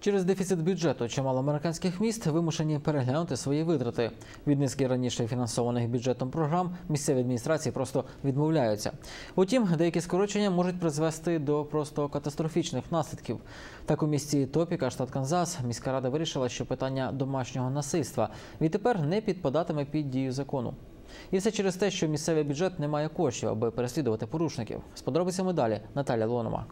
Через дефіцит бюджету чимало американських міст вимушені переглянути свої витрати. Від низки раніше фінансованих бюджетом програм місцеві адміністрації просто відмовляються. Утім, деякі скорочення можуть призвести до просто катастрофічних наслідків. Так у місті Топіка, штат Канзас, міська рада вирішила, що питання домашнього насильства відтепер не підпадатиме під дію закону. І все через те, що місцевий бюджет не має коштів, аби переслідувати порушників. З подробицями далі Наталя Лонома.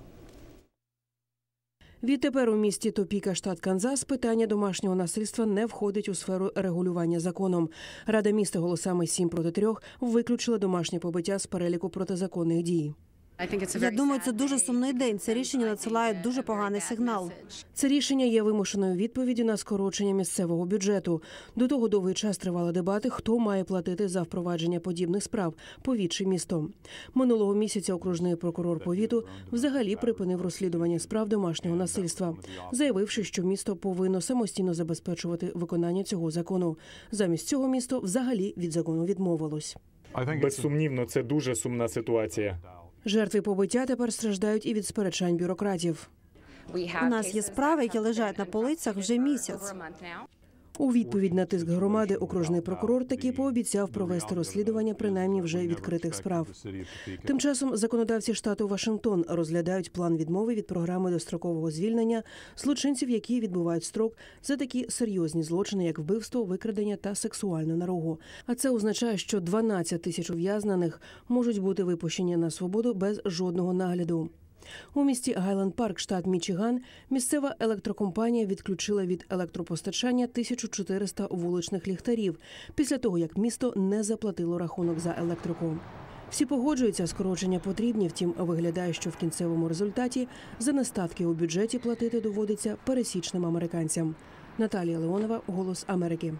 Відтепер у місті Топіка, штат Канзас, питання домашнього насильства не входить у сферу регулювання законом. Рада міста голосами 7 проти 3 виключила домашнє побиття з переліку протизаконних дій. Я думаю, це дуже сумний день. Це рішення надсилає дуже поганий сигнал. Це рішення є вимушеною відповіддю на скорочення місцевого бюджету. До того довгий час тривали дебати, хто має платити за впровадження подібних справ повідчі місто. Минулого місяця окружний прокурор повіту взагалі припинив розслідування справ домашнього насильства, заявивши, що місто повинно самостійно забезпечувати виконання цього закону. Замість цього місто взагалі від закону відмовилось. Безсумнівно, це дуже сумна ситуація. Жертви побиття тепер страждають і від сперечань бюрократів. У нас є справи, які лежать на полицях вже місяць. У відповідь на тиск громади окружний прокурор таки пообіцяв провести розслідування принаймні вже відкритих справ. Тим часом законодавці штату Вашингтон розглядають план відмови від програми дострокового звільнення злочинців, які відбувають строк за такі серйозні злочини, як вбивство, викрадення та сексуальну наругу. А це означає, що 12 тисяч ув'язнених можуть бути випущені на свободу без жодного нагляду. У місті Гайленд Парк, штат Мічиган, місцева електрокомпанія відключила від електропостачання 1400 вуличних ліхтарів після того, як місто не заплатило рахунок за електрику. Всі погоджуються, скорочення потрібні, втім виглядає, що в кінцевому результаті за нестатки у бюджеті платити доводиться пересічним американцям. Наталія Леонова, Голос Америки.